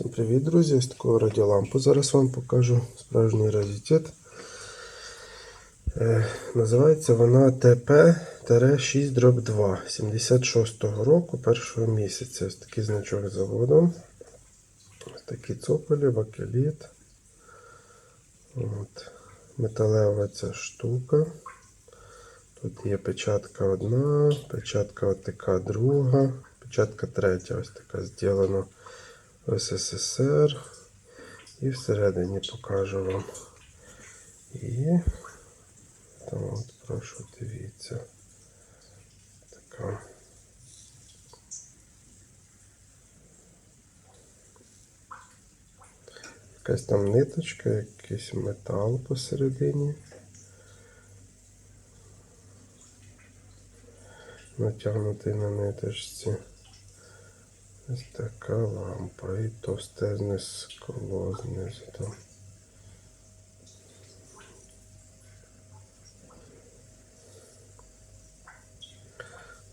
Всім привіт, друзі! Ось таку радіолампу. Зараз вам покажу справжній раритет. Е, називається вона ТП-6 2 76-го року, першого місяця. Ось такий значок заводу. Ось такі цоколі, бакеліт. От. Металева ця штука. Тут є печатка одна, печатка отака друга, печатка третя, ось така зроблена СССР. І всередині покажу вам. І там от прошу дивіться. Така. Якась там ниточка, якийсь метал посередині. Натягнутий на ниточці. Ось така лампа і товстезне скло знизу там.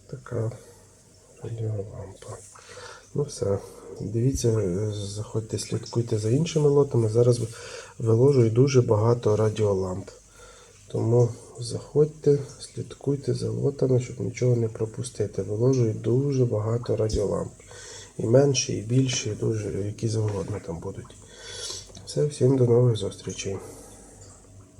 Така радіолампа. Ну все. Дивіться, заходьте, слідкуйте за іншими лотами. Зараз виложу і дуже багато радіоламп. Тому заходьте, слідкуйте за лотами, щоб нічого не пропустити. Виложу і дуже багато радіоламп. І менші, і більші, дуже, які завгодно там будуть. Все, всім до нових зустрічей.